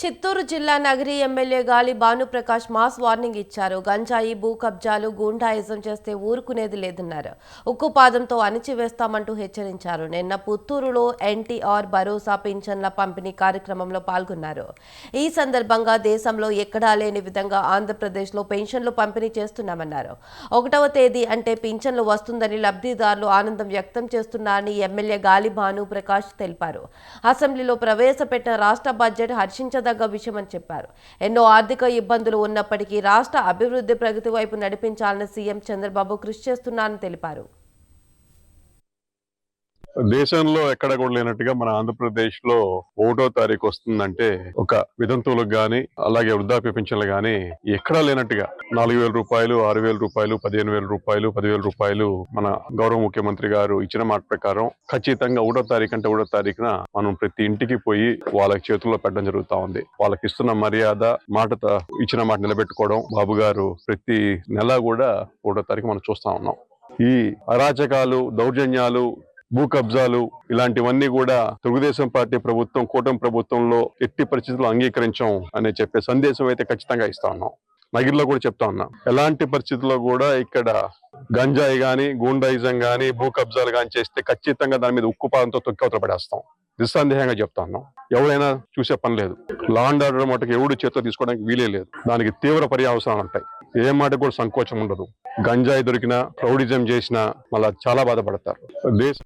చిత్తూరు జిల్లా నగరి ఎమ్మెల్యే గాలి Bhanuprakash mass warning ఇచ్చారు. గంజాయి భూ కబ్జాలు గూండాయిజం చేస్తే ఊరుకునేది లేదన్నారు. ఉక్కు పాదంతో అణిచివేస్తామంటూ హెచ్చరించారు. నిన్న పుత్తూరులో ఎన్టీఆర్ భరోసా పింఛన్ల పంపిణీ కార్యక్రమంలో పాల్గొన్నారు. ఈ సందర్భంగా దేశంలో ఎక్కడా లేని విధంగా ఆంధ్రప్రదేశ్లో పెన్షన్లు పంపిణీ చేస్తున్నామన్నారు. ఒకటవ తేదీ అంటే పింఛన్లు వస్తుందని లబ్ధిదారులు ఆనందం వ్యక్తం చేస్తున్నారని ఎమ్మెల్యే గాలి భానుప్రకాష్ తెలిపారు. అసెంబ్లీలో ప్రవేశపెట్టిన రాష్ట్ర బడ్జెట్ హర్షించ హర్షించదగ్గ విషయమని చెప్పారు. ఎన్నో ఆర్థిక ఇబ్బందులు ఉన్నప్పటికీ రాష్ట్ర అభివృద్ధి ప్రగతి వైపు నడిపించాలని సీఎం చంద్రబాబు కృషి చేస్తున్నారని తెలిపారు. దేశంలో ఎక్కడ కూడా లేనట్టుగా మన ఆంధ్రప్రదేశ్లో ఒకటో తారీఖు వస్తుందంటే ఒక విదంతువులకు గాని అలాగే వృద్ధాప్య పింఛన్లు గాని ఎక్కడా లేనట్టుగా నాలుగు వేల రూపాయలు ఆరు వేల రూపాయలు పదిహేను వేల రూపాయలు పదివేల రూపాయలు మన గౌరవ ముఖ్యమంత్రి గారు ఇచ్చిన మాట ప్రకారం ఖచ్చితంగా ఒకటో తారీఖు అంటే ఒకటో తారీఖున మనం ప్రతి ఇంటికి పోయి వాళ్ళకి చేతుల్లో పెట్టడం జరుగుతా ఉంది. వాళ్ళకి ఇస్తున్న మర్యాద మాట ఇచ్చిన మాట నిలబెట్టుకోవడం బాబు గారు ప్రతి నెల కూడా ఒకటో తారీఖు మనం చూస్తా ఉన్నాం. ఈ అరాచకాలు దౌర్జన్యాలు భూ కబ్జాలు ఇలాంటివన్నీ కూడా తెలుగుదేశం పార్టీ ప్రభుత్వం కూటమి ప్రభుత్వంలో ఎట్టి పరిస్థితుల్లో అంగీకరించం అనే చెప్పే సందేశం అయితే ఖచ్చితంగా ఇస్తా ఉన్నాం. నగిరిలో కూడా చెప్తా ఉన్నాం. ఎలాంటి పరిస్థితుల్లో కూడా ఇక్కడ గంజాయి గాని గూండాయిజం గాని భూ కబ్జాలు గాని చేస్తే ఖచ్చితంగా దాని మీద ఉక్కు పాదంతో తొక్కి పడేస్తాం. నిస్సందేహంగా చెప్తా ఉన్నాం. ఎవరైనా చూసే పని లేదు. లాండ్ ఆర్డర్ మటుకు ఎవడు చేతితో తీసుకోవడానికి వీలే లేదు. దానికి తీవ్ర పర్యావసరాలు ఉంటాయి. ఏ మాట కూడా సంకోచం ఉండదు. గంజాయి దొరికినా ప్రౌడిజం చేసినా మళ్ళా చాలా బాధపడతారు. దేశం